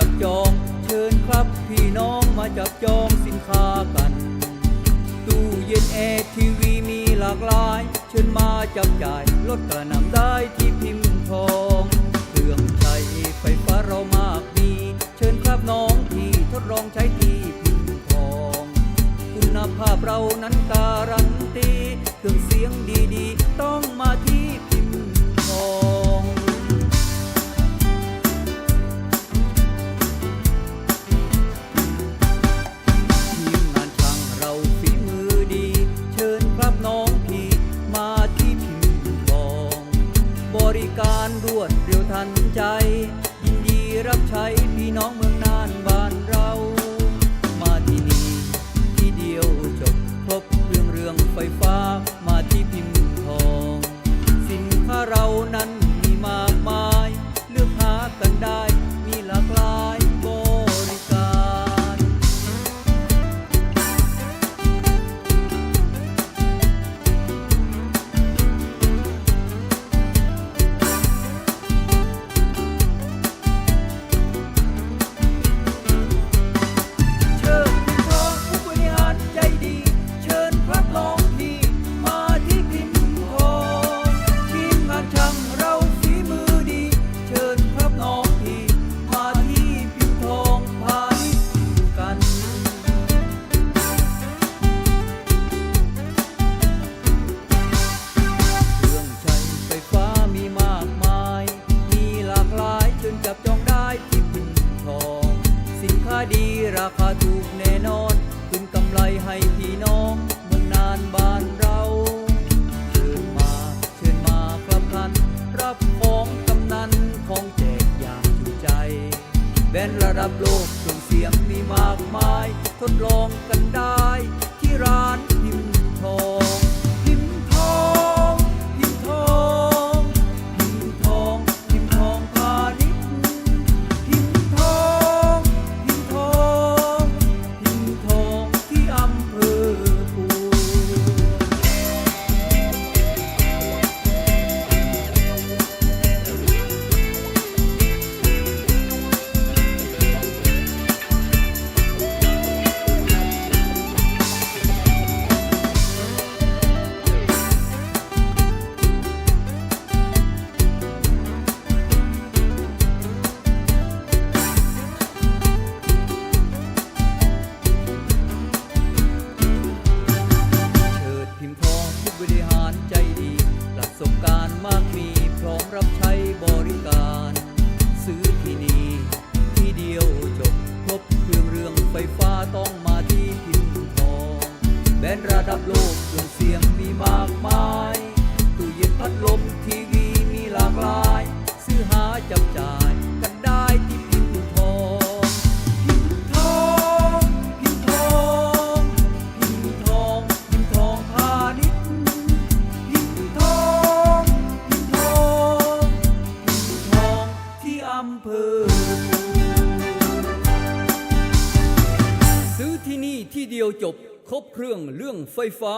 จับจอง เชิญครับพี่น้องมาจับจองสินค้ากัน ตู้เย็นแอร์ทีวีมีหลากหลาย เชิญมาจับจ่ายลดกระนำได้ที่พิมพ์ทองเครื่องใช้ไฟฟ้าเรามากมี เชิญครับน้องที่ทดลองใช้ที่พิมพ์ทอง คุณภาพเรานั้นการันตีเครื่องเสียงดีๆ บริการรวดเร็วทันใจ ยินดีรับใช้พี่น้องเมือง ดีราคาถูกแน่นอนคืนกำไรให้พี่น้องเมืองนานบ้านเราเชิญมาเชิญมาครับท่านรับของกำนันของแจกอย่างจุใจแบรนด์ระดับโลกเครื่งเสียงมีมากมาย ทดลองกันได้ที่ร้านพิมพ์ทอง ดับโลกเครื่องเสียงมีมากมายตู้เย็นพัดลมทีวีมีหลากหลาย ซื้อหาจับจ่าย เดียวจบครบเครื่องเรื่องไฟฟ้า